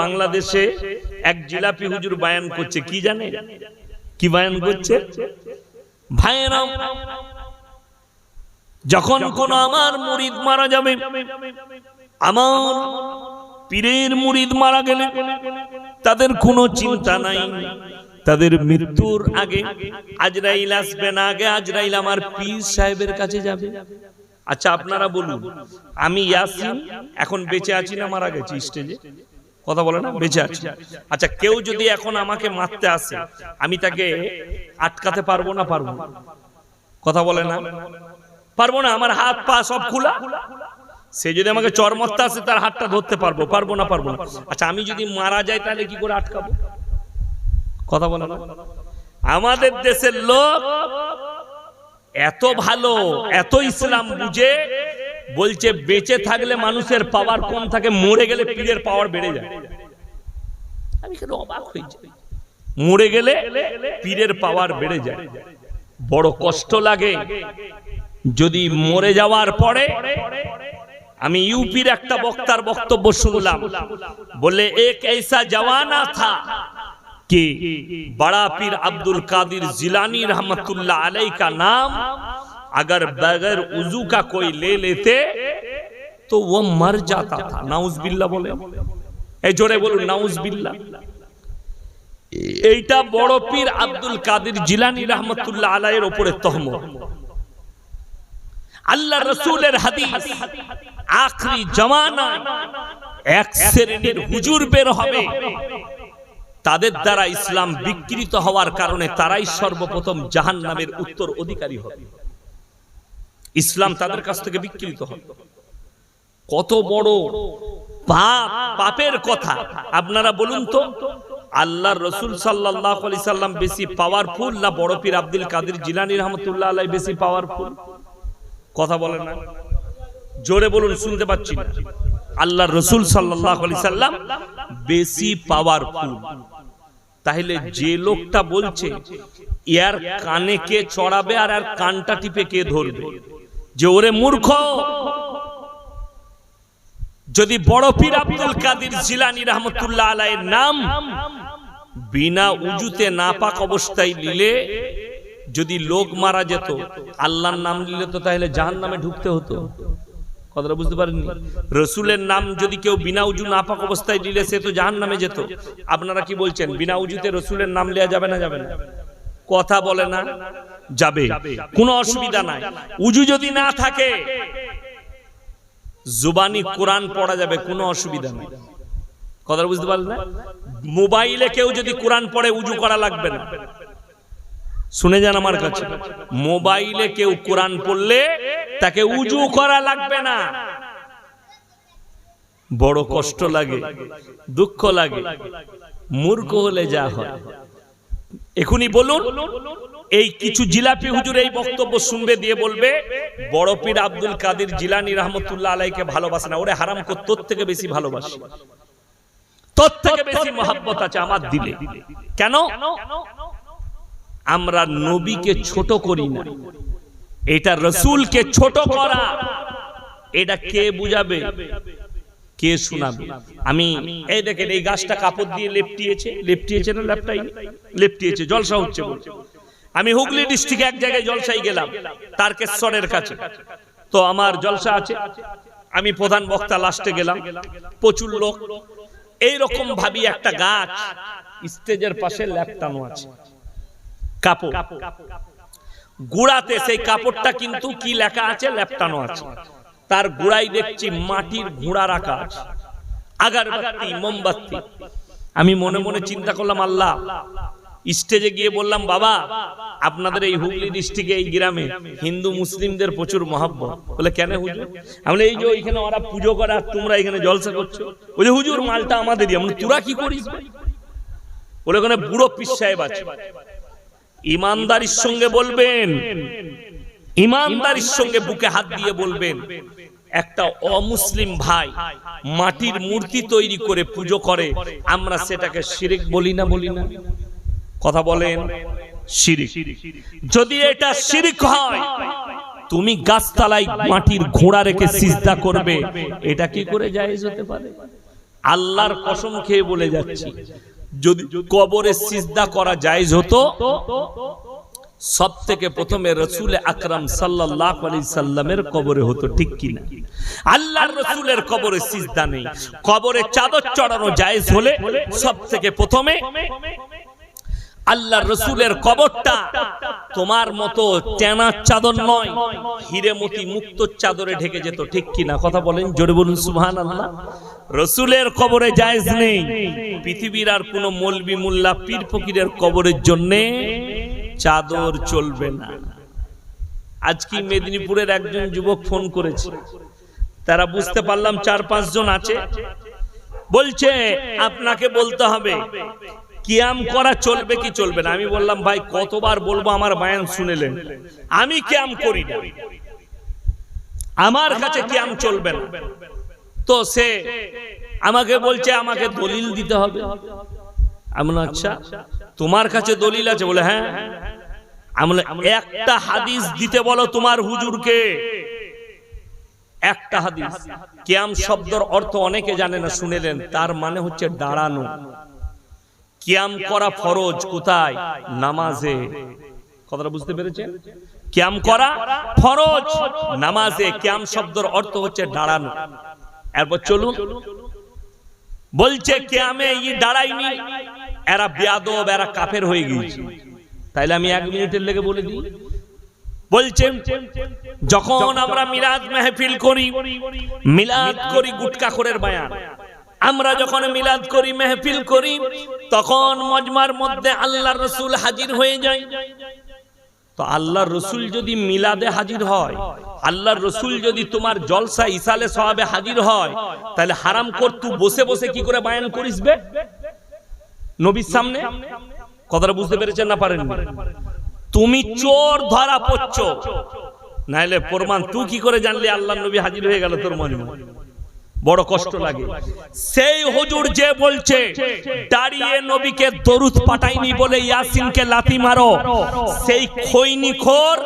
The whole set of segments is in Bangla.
বাংলাদেশে এক জিলাপি হুজুর বায়ান করছে। কি জানে? কি বায়ান করছে? যখন কোন আমার মুরিদ মারা যাবে, আমার পীরের মুরিদ মারা গেলে তাদের কোনো চিন্তা নাই। তাদের মৃত্যুর আগে আজরাইল আসবে না আগে আজরাইল আমার পীর সাহেবের কাছে যাবে। আচ্ছা আপনারা বলুন, আমি ইয়াসিন এখন বেঁচে আছি না মারা গেছি স্টেজে কথা বলে না? বেঁচে আছি। আচ্ছা কেউ যদি এখন আমাকে মারতে আসে আমি তাকে আটকাতে পারব না পারব? কথা বলে না? পারব না? আমার হাত পা সব খোলা? সে যদি আমাকে চরমত্তা আসে তার হাতটা ধরতে পারব পারব না পারব না? আচ্ছা আমি যদি মারা যাই তাহলে কি করে আটকাবো? কথা বলে না? আমাদের দেশের লোক এত ভালো এত ইসলাম বুঝে বলছে বেঁচে থাকলে মানুষের পাওয়ার কম থাকে মরে গেলে পীরের পাওয়ার বেড়ে যায় আমি কেন অবাক হয়ে যাই মরে গেলে পীরের পাওয়ার বেড়ে যায় বড় কষ্ট লাগে যদি মরে যাওয়ার পরে আমি ইউপির একটা বক্তার বক্তব্য শুনলাম বলে এক ऐसा जवाना था कि बड़ा पीर अब्दुल कादिर जिलानी रहमतुल्लाह अलैह का नाम अगर बगैर उजू का कोई ले लेते तो वो मर जाता था नाउज बिल्ला बोले এই জোরে বলুন নাউজ বিল্লা এইটা বড় পীর আব্দুল কাদের জিলানি রহমতুল্লাহ আলাইয়ের উপরে তহমত আল্লাহ রসুলের হাদিস আখরি জামানা এক শ্রেণীর হুজুর বের হবে তাদের দ্বারা ইসলাম বিকৃত হওয়ার কারণে তারাই সর্বপ্রথম জাহান নামের উত্তর অধিকারী হবে ইসলাম তাদের কাছ থেকে বিকৃত হবে কত বড় পাপ, পাপের কথা। আপনারা বলুন তো আল্লাহ রসুল সাল্লাহ আলি সাল্লাম বেশি পাওয়ারফুল না বড় পীর আব্দুল কাদের জিলানি রহমতুল্লাহ আলাই বেশি পাওয়ারফুল কথা বলেন না। জোরে বলুন, শুনতে পাচ্ছি না। আল্লাহ রসুল সাল্লাহ আলি সাল্লাম বেশি পাওয়ারফুল তাহলে যে লোকটা বলছে ইয়ার কানে কে চড়াবে আর আর কানটা টিপে কে ধরবে? যে ওরে মূর্খ। যদি বড় পীর আব্দুল কাদের জিলানি রহমতুল্লাহ আলাইয়ের নাম বিনা উজুতে নাপাক অবস্থায় নিলে, যদি লোক মারা যেত, আল্লাহর নাম নিলে তো তাহলে জাহান নামে ঢুকতে হতো। কথাটা বুঝতে পারেননি? রসুলের নাম যদি কেউ বিনা উজু নাপাক অবস্থায় নিলে সে তো জাহান নামে যেত। আপনারা কি বলছেন, বিনা উজুতে রসুলের নাম নেওয়া যাবে না যাবে না? কথা বলে না। যাবে। কোনো অসুবিধা নাই। উজু যদি না থাকে জুবানি কোরআন পড়া যাবে কোনো অসুবিধা নেই। কথা বুঝতে পারলেন না? মোবাইলে কেউ যদি কোরআন পড়ে উজু করা লাগবে না। শুনে যান আমার কাছে। মোবাইলে কেউ কোরআন পড়লে তাকে উজু করা লাগবে না। বড় কষ্ট লাগে দুঃখ লাগে মূর্খ হলে যা হয়। এখনই বলুন, এই কিছু জিলাপি হুজুর এই বক্তব্য শুনবে দিয়ে বলবে, বড় পীর আব্দুল কাদের জিলানি রহমতুল্লাহ আলাইকে ভালোবাসে না, ওরে হারাম কর, তোর থেকে বেশি ভালোবাসে। তোর থেকে বেশি মহাব্বত আছে আমার দিলে। কেন? আমরা নবীকে ছোট করি না। এটা রসুলকে ছোট করা। এটা কে বুঝাবে? কে শোনাবে? আমি এই দেখেন, এই গাছটা কাপড় দিয়ে লেপটিয়েছে। লেপটিয়েছে না লেপটাই লেপটিয়েছে, জলসা হচ্ছে আমি হুগলি ডিস্ট্রিক্টে এক জায়গায় জলসাই গেলাম, তারকেশ্বরের কাছে। তো আমার জলসা আছে। আমি প্রধান বক্তা লাস্টে গেলাম। প্রচুর লোক। এই রকম ভাবি একটা গাছ, স্টেজের পাশে ল্যাপটানো আছে। কাপড়। গুড়াতে সেই কাপড়টা কিন্তু কি লেখা আছে? ল্যাপটানো আছে। তার গুড়াই দেখছি মাটির ঘোড়া রাখা আছে আগারবাতি মোমবাতি। আমি মনে মনে চিন্তা করলাম আল্লাহ স্টেজে গিয়ে বললাম বাবা আপনাদের এই হুগলি ডিস্ট্রিক্টে এই গ্রামে হিন্দু মুসলিমদের প্রচুর মহাব্বত। বলে কেন হুজুর? আমি এই যে এখানে ওরা পুজো করে তোমরা এখানে জলসা করছ। ওই যে হুজুর মালটা আমাদেরই। আমি বলি, তোরা কি করিস? বলে ওখানে বুড়ো পিস সাহেব আছে। ইমানদারির সঙ্গে বলবেন ইমানদারির সঙ্গে বুকে হাত দিয়ে বলবেন, একটা অমুসলিম ভাই মাটির মূর্তি তৈরি করে পুজো করে, আমরা সেটাকে শিরিক বলি না বলি না। কথা বলেন, শিরিক। যদি এটা শিরিক হয়, তুমি গাছতলায় মাটির ঘোড়া রেখে সিজদা করবে, এটা কি করে জায়েজ হতে পারে? আল্লাহর কসম খেয়ে বলে যাচ্ছি, যদি কবরে সিজদা করা জায়েজ হতো সব থেকে প্রথমে রসুল আকরাম সাল্লাহ আলি সাল্লামের কবরে হতো, ঠিক কিনা? আল্লাহর রসুলের কবরে সিজদা নেই। কবরে চাদর চড়ানো জায়েজ হলে সব থেকে প্রথমে আল্লাহ রসুলের কবরটা তোমার মতো টেনার চাদর নয়, হিরেমতি মুক্ত চাদরে ঢেকে যেত, ঠিক কিনা? কথা বলেন, জোরে বলুন সুহান আল্লাহ রসুলের কবরে জায়েজ নেই। পৃথিবীর আর কোনো মলবি মোল্লা পীর ফকিরের কবরের জন্যে চাদর চলবে না। আজকে মেদিনীপুরের একজন যুবক ফোন করেছে। তারা বুঝতে পারলাম চার পাঁচ জন আছে। বলছে আপনাকে বলতে হবে। কিয়াম করা চলবে কি চলবে না? আমি বললাম ভাই কতবার বলব আমার বায়ান শুনেলেন? আমি কিয়াম করি না। আমার কাছে কিয়াম চলবে না। তো সে আমাকে বলছে আমাকে দলিল দিতে হবে। আমি বললাম, আচ্ছা। তোমার কাছে দলিল আছে? বলে হ্যাঁ। আমি একটা হাদিস দিতে বলো তোমার হুজুরকে। একটা হাদিস। কিয়াম শব্দর অর্থ অনেকে জানে না শুনেলেন তার মানে হচ্ছে দাঁড়ানো। কিয়াম করা ফরজ কোথায়? নামাজে। কথাটা বুঝতে পেরেছেন? কিয়াম করা ফরজ নামাজে। কিয়াম শব্দের অর্থ হচ্ছে দাঁড়ানো। এরপর চলুন। বলছে, কিয়ামে ই দাঁড়াইনি এরা বেয়াদব, এরা কাফের হয়ে গিয়েছে। তাইলে আমি এক মিনিটের লেগে বলে দিই। বলছেন যখন আমরা মিলাদ মেহফিল করি, মিলাদ করি গুটকা খোরের বায়ান। আমরা যখন মিলাদ করি, মেহফিল করি, তখন মজমার মধ্যে আল্লাহ রসুল হাজির হয়ে যায়। তো আল্লাহ রসুল যদি মিলাদে হাজির হয় আল্লাহ রসুল যদি তোমার জলসা ইসালে সহাবে হাজির হয় তাহলে হারাম কর তুই বসে বসে কি করে বায়ান করিস বে? নবীর সামনে? কথাটা বুঝতে পেরেছেন না পারেন তুমি চোর ধরা পড়ছ। নাইলে প্রমাণ তুই কি করে জানলি? আল্লাহ নবী হাজির হয়ে গেল তোর মনে বড় কষ্ট লাগে। সেই হুজুর যে বলছে, দাঁড়িয়ে নবীকে দরুদ পাঠাইনি বলে ইয়াসিনকে লাথি মারো। সেই খৈনি খোর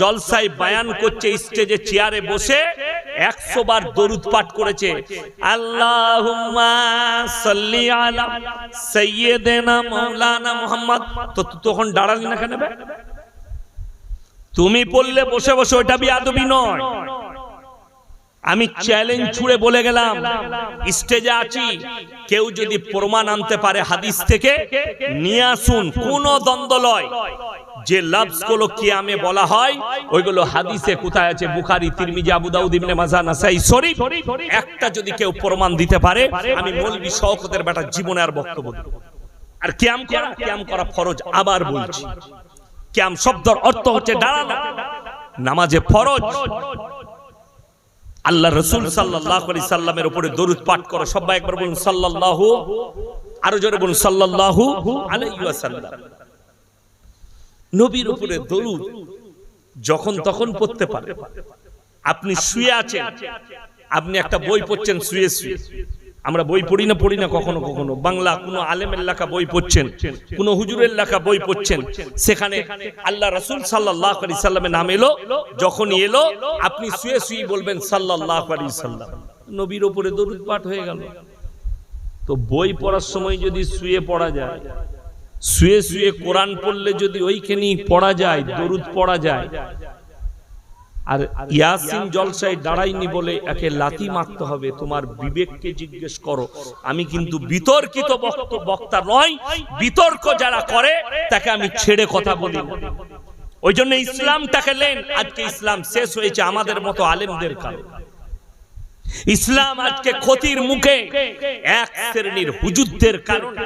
জলসায় বায়ান করছে, স্টেজে চেয়ারে বসে একশো বার দরুদ পাঠ করেছে। আল্লাহুম্মা সাল্লি আলা সাইয়্যিদিনা মাওলানা মুহাম্মদ। তো তখন দাঁড়ালি না কেন তুমি বললে বসে বসে ওইটা বিয়াদবি নয়। আমি চ্যালেঞ্জ ছুড়ে বলে গেলাম, স্টেজে আছি, কেউ যদি প্রমাণ আনতে পারে হাদিস থেকে, নিয়ে আসুন, কোন দ্বন্দ্ব লয় যে লাফজগুলো কিয়ামে বলা হয়, ওইগুলো হাদিসে কোথায় আছে? বুখারী, তিরমিজি, আবু দাউদ, ইবনে মাজাহ নাসাই, শরীফ। একটা যদি কেউ প্রমাণ দিতে পারে, আমি মৌলভী শওকতের বেটা জীবনে আর বক্তব্য দেব আর কিয়াম করা কিয়াম করা ফরজ, আবার বলছি। কিয়াম শব্দের অর্থ হচ্ছে দাঁড়ানো নামাজে ফরজ। আল্লাহ রসুল সাল্লাহ সাল্লামের উপরে দরুদ পাঠ করো। সবাই একবার বলুন সাল্লাল্লাহু, আরও জোরে বলুন আলাইহি ওয়াসাল্লাম। নবীর উপরে দরুদ যখন তখন পড়তে পারে। আপনি শুয়ে আছেন। আপনি একটা বই পড়ছেন শুয়ে শুয়ে আমরা বই পড়ি না পড়ি না কখনো কখনো। বাংলা কোনো আলেমের লেখা বই পড়ছেন কোনো হুজুরের লেখা বই পড়ছেন। সেখানে আল্লাহ রসুল সাল্লাহ আলি সাল্লামের নাম এলো। যখনই এলো আপনি শুয়ে শুয়ে বলবেন সাল্লাহ আলি সাল্লাম। নবীর ওপরে দরুদ পাঠ হয়ে গেল। তো বই পড়ার সময় যদি শুয়ে পড়া যায় শুয়ে শুয়ে কোরআন পড়লে যদি ওইখানেই পড়া যায়, দরুদ পড়া যায়। আর ইয়াসিন জলসায় দাঁড়াইনি বলে একে লাথি মারতে হবে, তোমার বিবেককে জিজ্ঞেস করো। আমি কিন্তু বিতর্কিত বক্তা নয় বিতর্ক যারা করে, তাকে আমি ছেড়ে কথা বলি। ওই জন্য ইসলামটাকে লেন। আজকে ইসলাম শেষ হয়েছে আমাদের মতো আলেমদের কারণে ইসলাম আজকে ক্ষতির মুখে এক শ্রেণির হুজুরদের কারণে।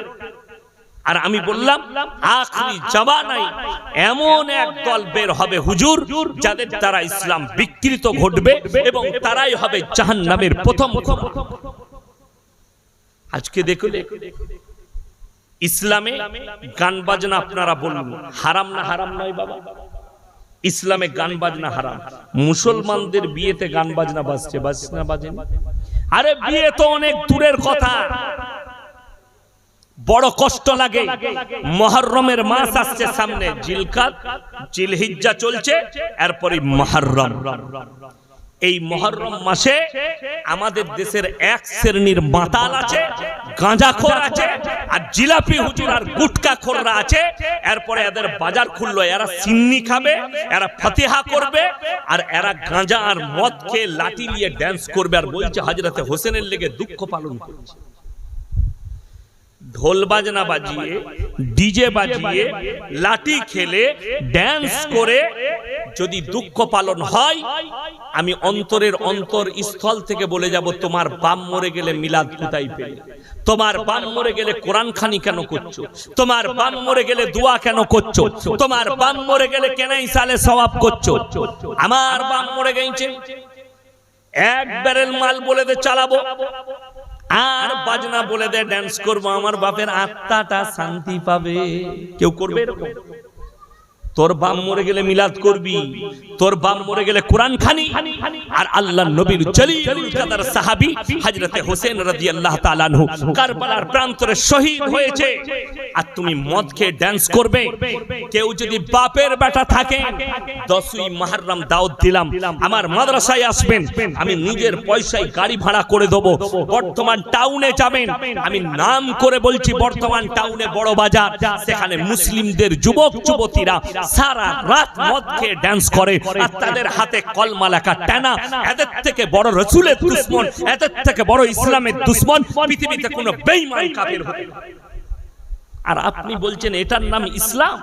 আর আমি বললাম আখরি জামানায় এমন এক দল বের হবে হুজুর যাদের দ্বারা ইসলাম বিকৃত ঘটবে এবং তারাই হবে জাহান্নামের প্রথম আজকে দেখলে ইসলামে গান বাজনা আপনারা বলুন হারাম না হারাম নয় বাবা। ইসলামে গান বাজনা হারাম। মুসলমানদের বিয়েতে গান বাজনা বাজছে বাজনা বাজেন? আরে বিয়ে তো অনেক দূরের কথা। বড় কষ্ট লাগে। মহরমের মাস আসছে সামনে জিলকাত, জিলহিজ্জা চলছে এরপরে মহরম। এই মহরম মাসে আমাদের দেশের এক শ্রেণির মাতাল আছে, গাঁজাখোর আছে, আর জিলাপি হুজুর আর গুটকা খোররা আছে। এরপরে এদের বাজার খুললো, এরা সিন্নি খাবে, এরা ফতিহা করবে, আর এরা গাঁজা আর মদ খেয়ে লাঠি নিয়ে ড্যান্স করবে, আর বলছে হাজরাতে হোসেনের লেগে দুঃখ পালন করছে। ঢোল বাজনা বাজিয়ে ডিজে বাজিয়ে লাঠি খেলে ড্যান্স করে যদি দুঃখ পালন হয়, আমি অন্তরের অন্তর স্থল থেকে বলে যাব, তোমার বাম মরে গেলে মিলাদ কোথায় পেলে? তোমার বাম মরে গেলে কোরআন খানি কেন করছ? তোমার বাম মরে গেলে দোয়া কেন করছ? তোমার বাম মরে গেলে কেনাই সালে সওয়াব করছ? আমার বাম মরে গেছে। এক ব্যারেল মাল বলে দে, চালাবো। আর বাজনা বলে দে ড্যান্স করব আমার বাপের আত্মাটা শান্তি পাবে। কেউ করবে এরকম? তোর বাম মরে গেলে মিলাদ করবি, তোর বাম মরে গেলে কোরআন খানি। আর আল্লাহ নবীর জলিলুল কাদার সাহাবী হযরতে হোসেন রাদিয়াল্লাহু তাআলা আনহু কারবালার প্রান্তরে শহীদ হয়েছে। আর তুমি মদ খেয়ে ড্যান্স করবে। কেউ যদি বাপের বেটা থাকে, দশই মুহররম দাওয়াত দিলাম, আমার মাদ্রাসায় আসবেন, আমি নিজের পয়সায় গাড়ি ভাড়া করে দেবো, বর্তমান টাউনে যাবেন। আমি নাম করে বলছি, বর্তমান টাউনে বড় বাজার, সেখানে মুসলিমদের যুবক যুবতীরা সারা রাত মদ খেয়ে ড্যান্স করে, আর তাদের হাতে কলমা লেখা এদের থেকে বড় রসুলের দুশ্মন, এদের থেকে বড় ইসলামের দুশ্মন, পৃথিবীতে হতে আর আপনি বলছেন, এটার নাম ইসলাম?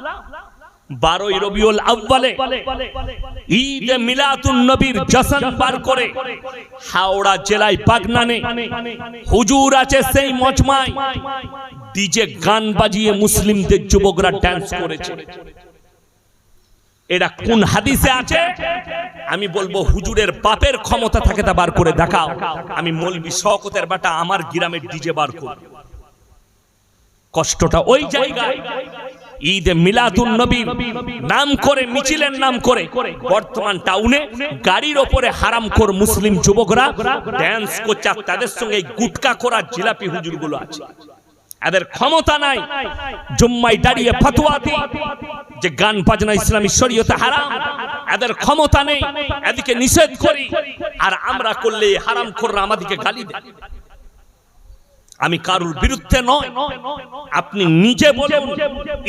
বারোই রবিউল আউ্বালে ঈদ মিলাতুন নবীর বার করে হাওড়া জেলায় বাগনানে হুজুর আছে সেই মজমায়। ডিজে গান বাজিয়ে মুসলিমদের যুবকরা ডান্স করেছে। এটা কোন হাদিসে আছে? আমি বলব হুজুরের বাপের ক্ষমতা থাকে তা বার করে দেখাও। আমি মলবি শওকতের বাটা আমার গ্রামের ডিজে বার করব কষ্টটা ওই জায়গায়। ঈদ মিলাদুন নবী নাম করে, মিছিলের নাম করে, বর্তমান টাউনে গাড়ির ওপরে হারামখোর মুসলিম যুবকরা ড্যান্স করছে তাদের সঙ্গে গুটকা করা জিলাপি হুজুরগুলো আছে। এদের ক্ষমতা নাই। জুম্মাই দাঁড়িয়ে ফতোয়া যে গান বাজনা ইসলামী শরীয়তে হারাম। এদের ক্ষমতা নেই। এদিকে নিষেধ করি। আর আমরা করলে হারাম খোররা আমাদেরকে গালি দেয়। আমি কারুর বিরুদ্ধে নয়। আপনি নিজে বলেন,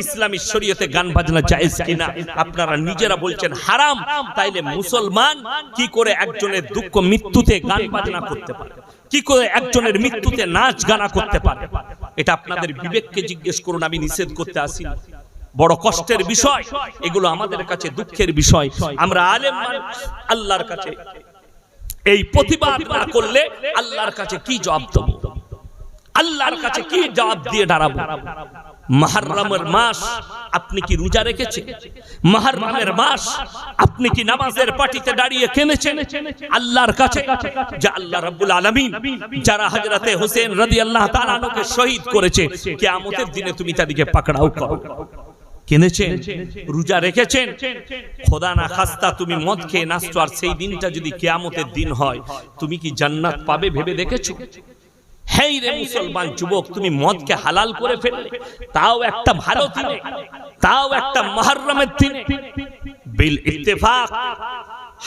ইসলামী শরীয়তে গান বাজনা জায়েজ কিনা? আপনারা নিজেরা বলছেন হারাম, তাইলে মুসলমান কি করে একজনের দুঃখ মৃত্যুতে গান বাজনা করতে পারে? কি করে একজনের মৃত্যুতে নাচ গানা করতে পারে? এটা আপনাদের বিবেককে জিজ্ঞেস করুন, আমি নিষেধ করতে আসি বড় কষ্টের বিষয়, এগুলো আমাদের কাছে দুঃখের বিষয়। আমরা আলেম আল্লাহর কাছে। এই প্রতিবাদ না করলে আল্লাহর কাছে কি জবাব দেবো? আল্লাহর কাছে কি জবাব দিয়ে দাঁড়াবো? মাহরমের মাস আপনি কি রোজা রেখেছেন? মাহরমের মাস আপনি কি নামাজের পাটিতে দাঁড়িয়ে কেনেছেন আল্লাহর কাছে যে আল্লাহ রাব্বুল আলামিন যারা হযরতে হোসেন রাদিয়াল্লাহু তাআলা আনহুকে শহীদ করেছে, কিয়ামতের দিনে তুমি তাদেরকে পাকড়াও করো। কিনেছেন? রোজা রেখেছেন? খোদা না খাস্তা, তুমি মদ খেয়ে নাচছো, আর সেই দিনটা যদি কিয়ামতের দিন হয়, তুমি কি জান্নাত পাবে ভেবে দেখেছ? হেই রে মুসলমান যুবক, তুমি মদকে হালাল করে ফেললে। তাও একটা ভালো দিনে, তাও একটা মহরমের দিনে। বিল ইত্তেফাক।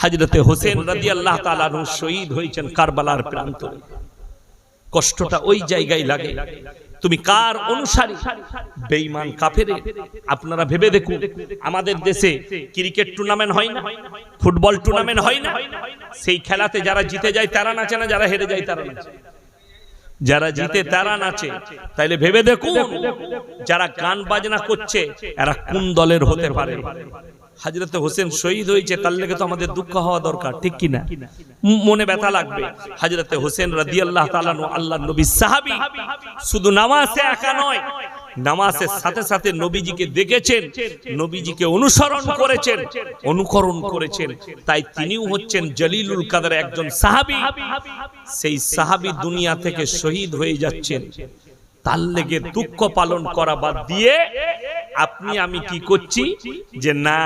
হযরতে হোসেন রাদিয়াল্লাহু তাআলা আনহু শহীদ হয়েছেন কারবালার প্রান্তরে। কষ্টটা ওই জায়গায় লাগে। তুমি কার অনুসারী? বেঈমান কাফের। আপনারা ভেবে দেখুন, আমাদের দেশে ক্রিকেট টুর্নামেন্ট হয় না, ফুটবল টুর্নামেন্ট হয় না। সেই খেলাতে যারা জিতে যায়, তারা নাচে না, যারা হেরে যায়, তারা নাচে। যারা জিতে তারা নাচে। তাইলে ভেবে দেখুন যারা গান বাজনা করছে এরা কোন দলের হতে পারে? হাজরতে হোসেন শহীদ হয়েছে তার লেগে তো আমাদের দুঃখ হওয়া দরকার ঠিক কিনা মনে ব্যথা লাগবে। হাজরতে হোসেন রাদিয়াল্লাহু আল্লাহ আনহু আল্লাহর নবী সাহাবী। শুধু নামাজে একা নয় নামাজের সাথে সাথে নবীজিকে দেখেছেন নবীজিকে অনুসরণ করেছেন অনুকরণ করেছেন। তাই তিনিও হচ্ছেন জলিলুল কাদের একজন সাহাবি। সেই সাহাবি দুনিয়া থেকে শহীদ হয়ে যাচ্ছেন। তার লেগে দুঃখ পালন করা বাদ দিয়ে আপনি আমি কি করছি? যে না,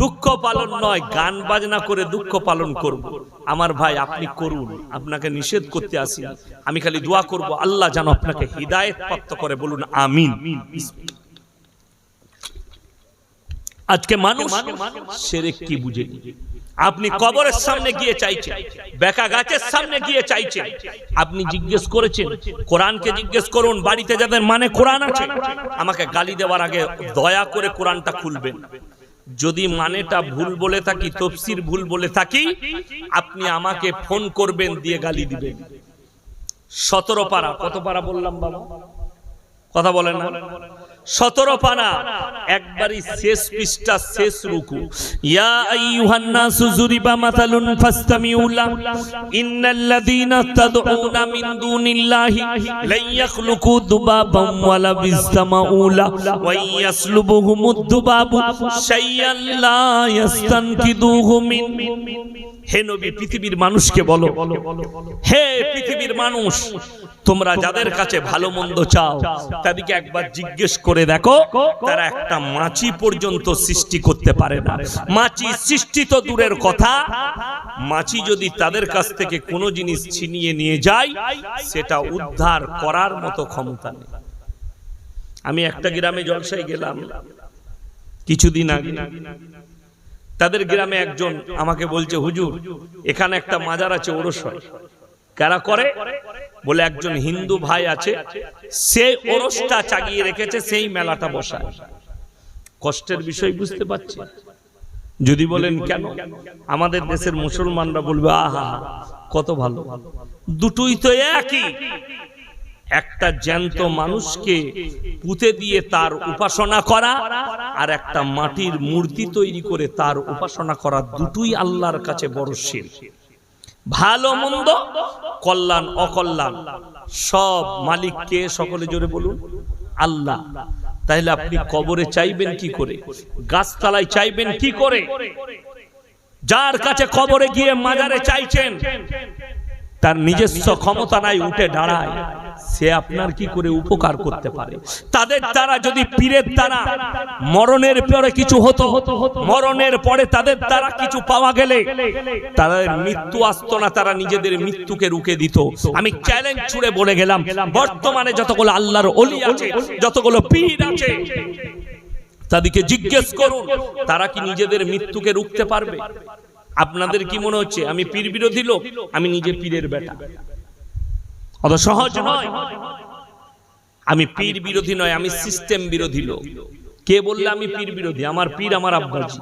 দুঃখ পালন নয়, গান বাজনা করে দুঃখ পালন করব। আমার ভাই, আপনি করুন, আপনাকে নিষেধ করতে আসি। আমি খালি দোয়া করব, আল্লাহ যেন আপনাকে হৃদায়ত প্রাপ্ত করে, বলুন আমিন। আজকে মানুষ সেরে কি বুঝে? আপনি কবরের সামনে গিয়ে চাইছেন বেকা গাছের সামনে গিয়ে চাইছেন। আপনি জিজ্ঞেস করেছেন কোরআনকে জিজ্ঞেস করুন বাড়িতে যাদের মানে কোরআন আছে আমাকে গালি দেওয়ার আগে দয়া করে কোরআনটা খুলবেন। যদি মানেটা ভুল বলে থাকি তফসির ভুল বলে থাকি আপনি আমাকে ফোন করবেন দিয়ে গালি দিবেন। সতেরো পারা কত পারা বললাম বাবা? কথা বলেন না। সতেরো পানা। একবারই শেষ পৃষ্ঠা, শেষ রুকু। ইয়া আইয়ুহান নাসু যুরিবা মাতালুন ফাসতামিউ লা ইন্নাল্লাযীনা তাদউনা মিন দুনিল্লাহি। লা ইয়াখলুকু দুবাবাম ওয়ালা বিসতামাউ লা। ওয়া ইয়াসলুবুহুমুদ দুবাবু। শাইয়ান লা ইয়াস্তানকিদুহু মিন। হে নবী, পৃথিবীর মানুষকে বলো। হে পৃথিবীর মানুষ, তোমরা যাদের কাছে ভালো মন্দ চাও, তাদেরকে একবার জিজ্ঞেস করে দেখো তারা একটা মাছি পর্যন্ত সৃষ্টি করতে পারে না। মাছি সৃষ্টি তো দূরের কথা। মাছি যদি তাদের কাছ থেকে কোনো জিনিস ছিনিয়ে নিয়ে যায়, সেটা উদ্ধার করার মতো ক্ষমতা নেই। আমি একটা গ্রামে জলসায় গেলাম। কিছুদিন আগে তাদের গ্রামে একজন আমাকে বলছে, হুজুর, এখানে একটা মাজার আছে ওরস হয় কারা করে বলে একজন হিন্দু ভাই আছে সে ওরসটা চাগিয়ে রেখেছে সেই মেলাটা বসায়। কষ্টের বিষয় বুঝতে পারছি। যদি বলেন কেন? আমাদের দেশের মুসলমানরা বলবে আহা কত ভালো। দুটোই তো একই। একটা জ্যান্ত মানুষকে পুঁতে দিয়ে তার উপাসনা করা আর একটা মাটির মূর্তি তৈরি করে তার উপাসনা করা দুটোই আল্লাহর কাছে বড় শিল ভালো, মন্দ, কল্যাণ, অকল্যাণ, সব মালিককে সকলে জোরে বলুন, আল্লাহ। তাহলে আপনি কবরে চাইবেন কি করে? গাছতলায় চাইবেন কি করে? যার কাছে কবরে গিয়ে মাজারে চাইছেন, তার নিজস্ব ক্ষমতা নাই, উঠে দাঁড়ায়। সে আপনার কি করে উপকার করতে পারে? তাদের দ্বারা যদি পীরের দ্বারা মরণের পরে কিছু হতো, মরণের পরে তাদের দ্বারা কিছু পাওয়া গেলে তাদের মৃত্যু আসতো না তারা নিজেদের মৃত্যুকে রুখে দিত। আমি চ্যালেঞ্জ ছুড়ে বলে গেলাম, বর্তমানে যতগুলো আল্লাহর অলি আছে, যতগুলো পীর আছে, তাদেরকে জিজ্ঞেস করুন, তারা কি নিজেদের মৃত্যুকে রুখতে পারবে? আপনাদের কি মনে হচ্ছে? আমি পীর বিরোধী লোক, আমি নিজে পীরের বেটা। অত সহজ নয়। আমি পীর বিরোধী নয় আমি সিস্টেম বিরোধী লোক। কে বললে আমি পীর বিরোধী? আমার পীর আমার আব্বাজি।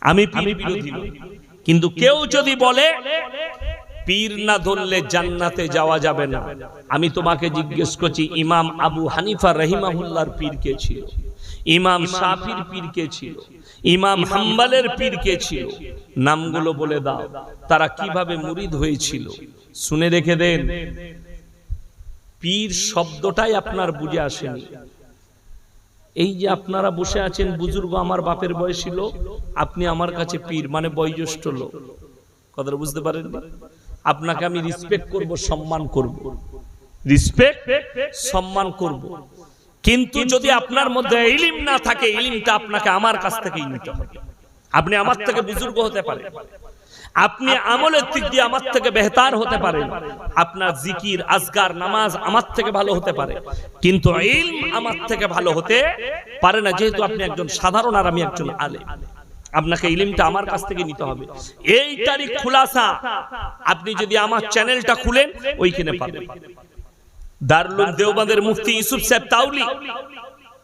আমি পীর বিরোধী লোক। কিন্তু কেউ যদি বলে পীর না ধরলে জান্নাতে যাওয়া যাবে না। আমি তোমাকে জিজ্ঞেস করছি ইমাম আবু হানিফা রহিমাহুল্লার পীর কে ছিল? ইমাম শাফির পীর কে ছিল? ইমাম হাম্বালের পীর কে ছিল? নামগুলো বলে দাও। তারা কীভাবে মুরিদ হয়েছিল? শুনে রেখে দেন, পীর শব্দটাই আপনার বুঝে আসেনি। এই যে আপনারা বসে আছেন, বুজুর্গ আমার বাপের বয়স ছিল আপনি আমার কাছে পীর মানে বয়োজ্যেষ্ঠ লোক। কথাটা বুঝতে পারেন আপনাকে আমি রিসপেক্ট করব, সম্মান করব। রিসপেক্ট সম্মান করব। কিন্তু যদি আপনার মধ্যে ইলিম না থাকে, ইলিমটা আপনাকে আমার কাছ থেকেই নিতে হবে। আপনি আমার থেকে বুজুর্গ হতে পারেন। আপনি আমলের দিক দিয়ে আমার থেকে বেহতার হতে পারেন। আপনার জিকির আজগার নামাজ আমার থেকে ভালো হতে পারে। কিন্তু ইলম আমার থেকে ভালো হতে পারে না। যেহেতু আপনি একজন সাধারণ আর আমি একজন আলেম। আপনাকে ইলিমটা আমার কাছ থেকে নিতে হবে। এইটারই খুলাসা। আপনি যদি আমার চ্যানেলটা খুলেন ওইখানে পাবেন। দারুল দেওবাদের মুফতি ইউসুফ সাহেব তাউলি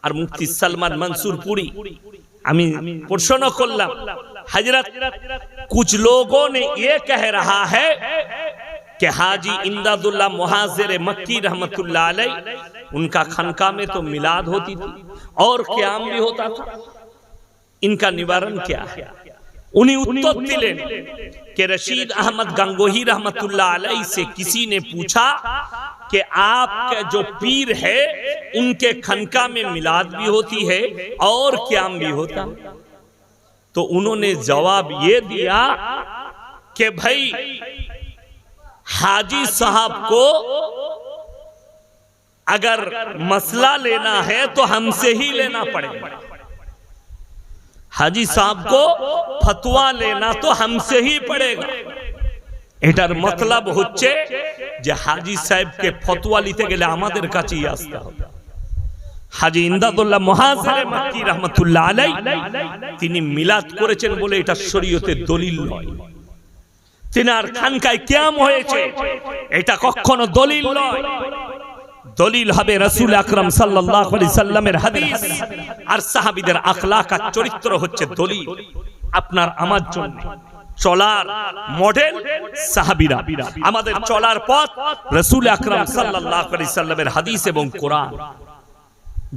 আর মুফতি সালমান মনসুর পুরি। আমি প্রশ্ন করলাম हजरत कुछ लोगों ने ये कह रहा है कि हाजी इमदादुल्ला मुहाजिर मक्की रहमतुल्लाह अलैह उनका खनका में तो मिलाद होती थी और क्याम भी होता था इनका निवारण क्या है उन्हीं उत्तर दिले कि रशीद अहमद गंगोही रहमतुल्लाह अलैह से किसी ने पूछा कि आपका जो पीर है उनके खनका में मिलाद भी होती है और क्याम भी होता तो उन्होंने जवाब ये दिया कि भाई हाजी साहब को अगर मसला लेना है तो हमसे ही लेना पड़ेगा হাজি সাহেবকে ফতোয়া লেনা তো হামসে হি পড়েগা এটার মতলব হচ্ছে যে হাজি সাহেবকে ফতোয়া নিতে গেলে আমাদের কাছেই আসতে হবে। হাজি মাক্কি রহমতুল্লাহ আলাই তিনি মিলাদ করেছেন বলে এটা শরীয়তের দলিল নয়। খানকায় ক্যাম হয়েছে, এটা কখনো দলিল নয়। দলিল হবে রাসূল আকরাম সাল্লামের হাদিস, আর সাহাবীদের আখলাক আর চরিত্র হচ্ছে দলিল। আপনার আমার জন্য। চলার মডেল সাহাবীরা। আমাদের চলার পথ রসুল আকরাম আলাইহি সাল্লামের হাদিস এবং কোরআন।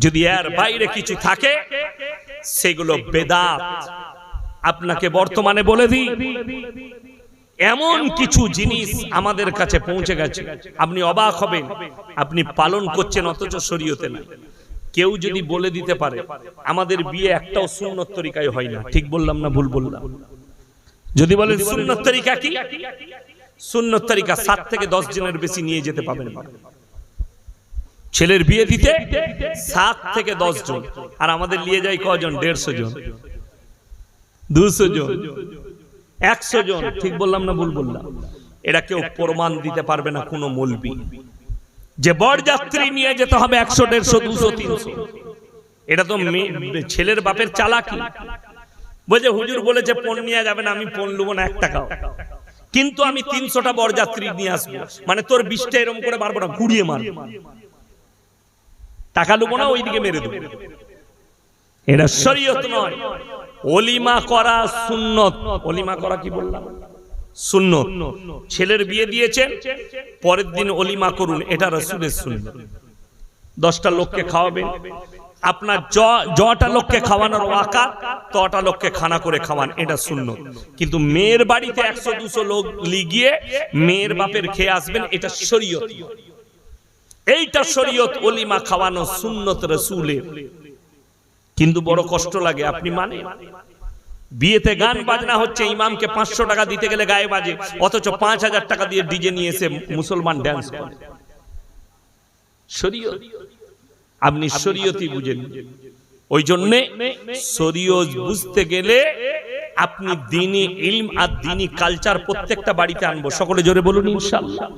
যদি এর বাইরে কিছু থাকে সেগুলো বেদাত। আপনাকে বর্তমানে বলে দিই এমন কিছু জিনিস আমাদের কাছে পৌঁছে গেছে। আপনি অবাক হবেন আপনি পালন করছেন অথচ শরীয়তে না। কেউ যদি বলে দিতে পারে আমাদের বিয়ে একটাও সুন্নত তরিকায় হয় না। ঠিক বললাম না ভুল বললাম? যদি বলেন সুন্নত তরিকা কি? সুন্নত তরিকা সাত থেকে দশ জনের বেশি নিয়ে যেতে পাবেন না। ছেলের বিয়ে দিতে সাত থেকে দশ জন আর আমাদের নিয়ে যায় কজন? দেড়শো জন। দুশো জন। একশো জন। ঠিক বললাম না ভুল বললাম? এটা কেউ প্রমাণ দিতে পারবে না কোনো মলবি। যে বরযাত্রী নিয়ে যেতে হবে একশো দেড়শো দুশো তিনশো। এটা তো ছেলের বাপের চালাকি। বলছে, হুজুর বলেছে, পণ নিয়ে যাবে না, আমি পণ নেব না, এক টাকাও। কিন্তু আমি তিনশোটা বরযাত্রী নিয়ে আসব। মানে তোর বিশটা এরকম করে মারবো না ঘুরিয়ে মারবো। টাকা নেব না, ওইদিকে মেরে দেবো। এটা শরীয়ত নয়। অলিমা করা সুন্নত। অলিমা করা কি বললাম? সুন্নত। ছেলের বিয়ে দিয়েছেন, পরের দিন অলিমা করুন, এটা রসুলের সুন্নত। দশটা লোককে খাওয়াবেন আপনার জটা লোককে খাওয়ানোর ওয়াকা, তটা লোককে খানা করে খাওয়ান, এটা শূন্য কিন্তু মেয়ের বাড়িতে একশো দুশো লোক লিগিয়ে মেয়ের বাপের খেয়ে আসবেন, এটা শরীয়ত। এইটা শরীয়ত অলিমা খাওয়ানো সুন্নত রসুলের। কিন্তু বড় কষ্ট লাগে, আপনি মানে বিয়েতে গান বাজনা হচ্ছে, ইমামকে পাঁচশো টাকা দিতে গেলে গায়ে বাজে, অথচ পাঁচ হাজার টাকা দিয়ে ডিজে নিয়ে এসে মুসলমান ড্যান্স করে। শরীয়ত। আপনি শরীয়তই বুঝেন। ওই জন্যে শরীয়ত বুঝতে গেলে আপনি দিনই ইলম আর দিনই কালচার প্রত্যেকটা বাড়িতে আনব। সকলে জোরে বলুন, ইনশাআল্লাহ।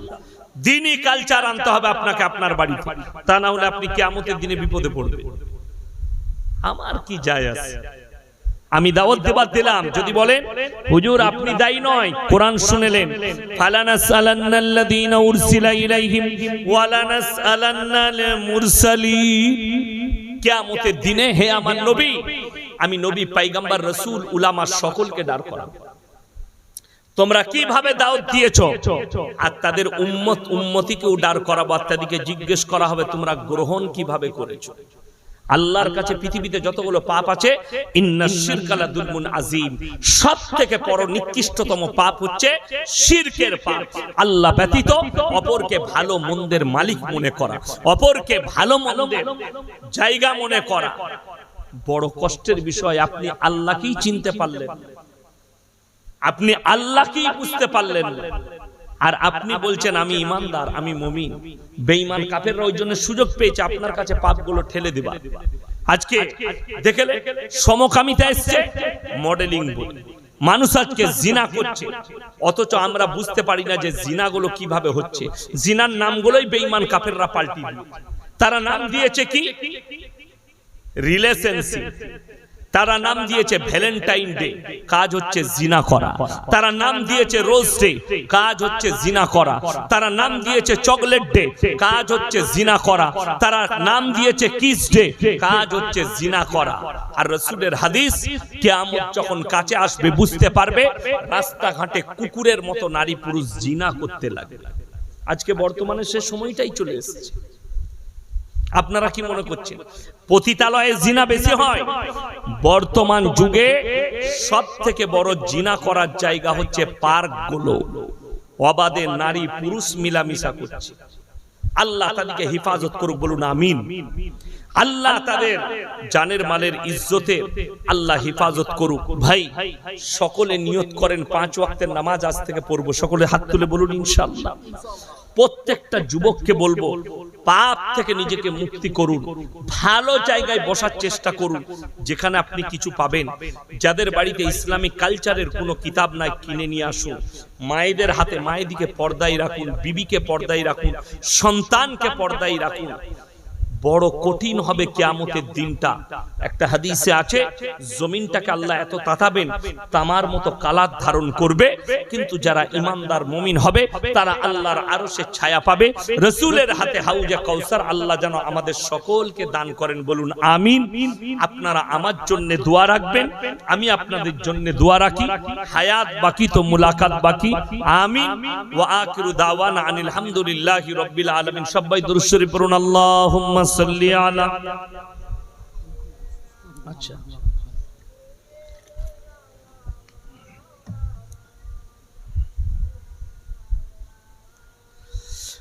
দিনই কালচার আনতে হবে আপনাকে আপনার বাড়িতে। তা না হলে আপনি কিয়ামতের দিনে বিপদে পড়বেন। আমার কি যায় আছে? আমি দাওয়াত দেবার দিলাম। যদি বলেন হুজুর আপনি দায়ী নয় কোরআন শুনেলেন। ফালানাসালান্নাল্লাযীনা উরসিলা ইলাইহিম ওয়ালানাসালান্নাল মুরসালিন কিয়ামতের দিনে হে আমার নবী আমি নবী পয়গম্বর রাসূল উলামা সকলকে দাঁড় করাবো। তোমরা কীভাবে দাওয়াত দিয়েছ? আর তাদের উম্মত উম্মতিকেও দাঁড় করাবো। আর তাদেরকে জিজ্ঞেস করা হবে তোমরা গ্রহণ কীভাবে করেছ? আল্লাহর কাছে পৃথিবীতে যতগুলো পাপ আছে সব থেকে বড় নিকৃষ্টতম পাপ হচ্ছে শিরকের পাপ। আল্লাহ ব্যতীত অপরকে ভালো মন্দের মালিক মনে করা, অপরকে ভালো মন্দের জায়গা মনে করা। বড় কষ্টের বিষয়, আপনি আল্লাহকেই চিনতে পারলেন। আপনি আল্লাহকেই বুঝতে পারলেন। আর আপনি বলছেন, আমি ইমানদার, আমি মমিন। বেঈমান কাফেররা ওই জন্য সুযোগ পেয়েছে, আপনার কাছে পাপগুলো ঠেলে দেবা আজকে দেখলে সমকামিতা এসছে, মডেলিং মানুষ আজকে জিনা করছে, অথচ আমরা বুঝতে পারি না যে জিনাগুলো কীভাবে হচ্ছে। জিনার নামগুলোই বেঈমান কাফেররা পাল্টি। তারা নাম দিয়েছে কি? রিলেশনশিপ। তারা নাম দিয়েছে ভ্যালেন্টাইন ডে কাজ হচ্ছে জিনা করা। তারা নাম দিয়েছে রোজ ডে কাজ হচ্ছে জিনা করা। তারা নাম দিয়েছে চকলেট ডে কাজ হচ্ছে জিনা করা। তারা নাম দিয়েছে কিস ডে কাজ হচ্ছে জিনা করা। আর রসুলের হাদিস কিয়ামত যখন কাছে আসবে বুঝতে পারবে রাস্তাঘাটে কুকুরের মতো নারী পুরুষ জিনা করতে লাগে আজকে বর্তমানে সে সময়টাই চলে এসেছে। আপনারা কি মনে করছেন? পতিতালয়ে জিনা বেশি হয়? বর্তমান যুগে সব থেকে বড় জিনা করার জায়গা হচ্ছে পার্কগুলো অবাধে নারী পুরুষ মিলামিশা করছে। আল্লাহ তাদেরকে হেফাজত করুক বলুন আমিন। আল্লাহ তাদের জানের মালের ইজ্জতে আল্লাহ হেফাজত করুক। ভাই সকলে নিয়ত করেন পাঁচ ওয়াক্তের নামাজ আজ থেকে পড়ব। সকলে হাত তুলে বলুন ইনশাআল্লাহ। প্রত্যেকটা যুবককে বলব পাপ থেকে নিজেকে মুক্তি করুন। ভালো জায়গায় বসার চেষ্টা করুন যেখানে আপনি কিছু পাবেন। যাদের বাড়িতে ইসলামিক কালচারের কোনো কিতাব নাই কিনে নিয়ে আসুন। মায়েদের হাতে মায়েদিকে পর্দায় রাখুন বিবিকে পর্দায় রাখুন সন্তানকে পর্দায় রাখুন। বড় কঠিন হবে কিয়ামতের দিনটা। একটা হাদিসে আছে, জমিনটাকে আল্লাহ এত তাতাবেন, তামার মতো কালার ধারণ করবে, কিন্তু যারা ইমানদার মুমিন হবে, তারা আল্লাহর আরশের ছায়া পাবে। রসুলের হাতে হাউজে কৌসার আল্লাহ যেন আমাদের সকলকে দান করেন, বলুন আমিন। আপনারা আমার জন্য দোয়া রাখবেন, আমি আপনাদের জন্য দোয়া রাখি। হায়াত বাকি তো মুলাকাত বাকি। আমিন। ওয়া আখিরু দাওয়ানা আনিল হামদুলিল্লাহি রাব্বিল আলামিন। সবাই দুরূদ শরীফ পড়ুন, আল্লাহুম্মা সাল্লি আলা আচ্ছা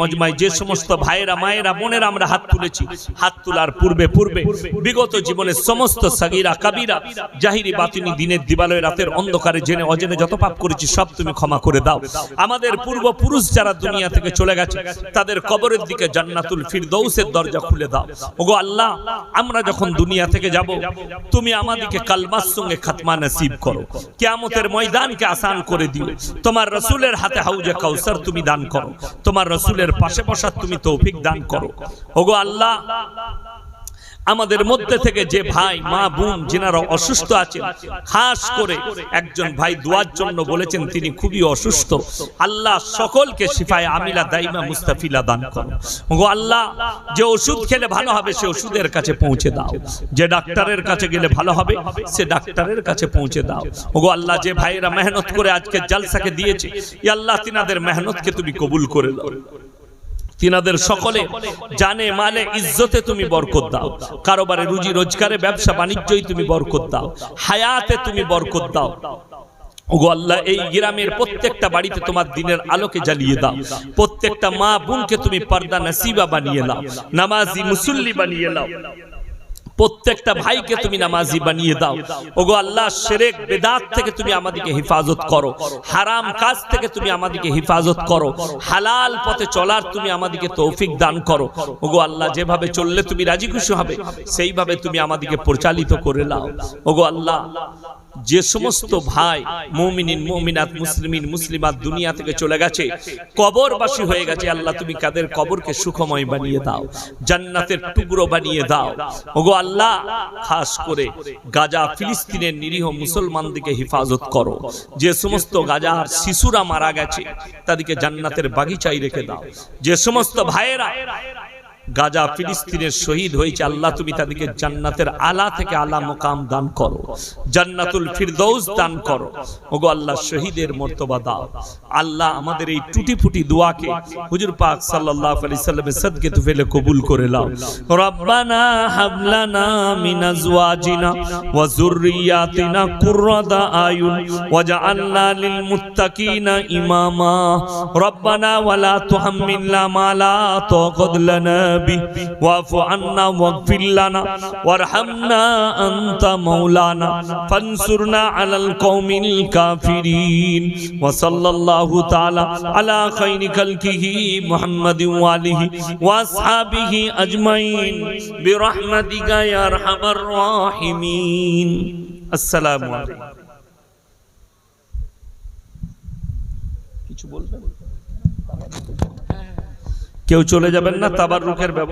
মজমায় যে সমস্ত ভাইয়েরা, মায়েরা, বোনেরা আমরা হাত তুলেছি, হাত তোলার পূর্বে পূর্বে, বিগত জীবনের সমস্ত সাগিরা, কাবিরা, জাহিরি, বাতিনি দিনের দিবালয় রাতের অন্ধকারে জেনে অজেনে যত পাপ করেছি, সব তুমি ক্ষমা করে দাও। আমাদের পূর্বপুরুষ যারা দুনিয়া থেকে চলে গেছে, তাদের কবরের দিকে জান্নাতুল ফিরদৌসের দরজা খুলে দাও। ওগো আল্লাহ, আমরা যখন দুনিয়া থেকে যাব, তুমি আমাদেরকে কালমার সঙ্গে খাতমা নসিব করো। কিয়ামতের ময়দানকে আসান করে দিও। তোমার রসুলের হাতে হাউজে কাউসার তুমি দান করো। তোমার রসুলের পাশে বসার তুমি তৌফিক দান করো। ওগো আল্লাহ, আমাদের মধ্যে থেকে যে ভাই, মা, বোন যেনারা অসুস্থ আছেন, খাস করে একজন ভাই দোয়ার জন্য বলেছেন তিনি খুবই অসুস্থ। আল্লাহ সকলকে শিফায় আমিলা দাইমা মুস্তাফিলা দান করো। ওগো আল্লাহ, যে ওষুধ খেলে ভালো হবে সে ওষুধের কাছে পৌঁছে দাও। যে ডাক্তারের কাছে গেলে ভালো হবে সে ডাক্তারের কাছে পৌঁছে দাও। ওগো আল্লাহ, যে ভাইয়েরা মেহনত করে আজকে জালসাকে দিয়েছে ই আল্লাহ তিনাদের মেহনতকে তুমি কবুল করে দাও। তিনাদের সকলে জানে মালে ইজ্জতে তুমি বরকত দাও। কারোবারে রুজি রোজগারে, ব্যবসা বাণিজ্যই তুমি বরকত দাও। হায়াতে তুমি বরকত দাও। ওগো আল্লাহ, এই গ্রামের প্রত্যেকটা বাড়িতে তোমার দিনের আলোকে জ্বালিয়ে দাও। প্রত্যেকটা মা বোনকে তুমি পর্দা নাসিবা বানিয়ে দাও নামাজি মুসল্লি বানিয়ে দাও প্রত্যেকটা ভাইকে তুমি নামাজি বানিয়ে দাও। ওগো আল্লাহ শেরেক বেদাত থেকে তুমি আমাদেরকে হেফাজত করো। হারাম কাজ থেকে তুমি আমাদেরকে হেফাজত করো। হালাল পথে চলার তুমি আমাদেরকে তৌফিক দান করো। ওগো আল্লাহ যেভাবে চললে তুমি রাজি খুশি হবে সেইভাবে তুমি আমাদেরকে পরিচালিত করে লাও। ওগো আল্লাহ যে সমস্ত ভাই মুমিনিন, মুমিনাত, মুসলিমিন, মুসলিমাত দুনিয়া থেকে চলে গেছে, কবরবাসী হয়ে গেছে, আল্লাহ তুমি কাদের কবরকে সুখময় বানিয়ে দাও, জান্নাতের টুকরো বানিয়ে দাও। ওগো আল্লাহ, খাস করে গাজা ফিলিস্তিনের নিরীহ মুসলমানদেরকে হেফাজত করো। যে সমস্ত গাজার শিশুরা মারা গেছে, তাদেরকে জান্নাতের বাগিচায় রেখে দাও। যে সমস্ত ভাইয়েরা গাজা ফিলিস্তিনের শহীদ হয়েছে, আল্লাহ তুমি তাদেরকে জান্নাতের আলা থেকে আলা মোকাম দান করো, জান্নাতুল ফিরদৌস দান করো। ওগো আল্লাহ, শহীদের মর্তবা দাও। আল্লাহ আমাদের এই টুটি ফুটি দোয়াকে হুজুর পাক সাল্লাল্লাহু আলাইহি সাল্লামের সদকে তুফেলে কবুল করে নাও। রব্বানা হাবলানা মিন আজওয়াজিনা ওয়া যুররিয়াতিনা কুররাতা আয়ুন ওয়াজআলনা লিল মুত্তাকিনা ইমামা। রব্বানা ওয়ালা তুহাম্মিলনা মা লা তাকাদ লানা به واعف عنا واغفر لنا وارحمنا أنت مولانا فانصرنا على القوم الكافرين وصلى الله تعالى على خير خلقه محمد وآله وأصحابه أجمعين برحمتك يا أرحم الراحمين السلام عليكم কিছু বলবেন কেউ চলে যাবেন না তাবার রুখের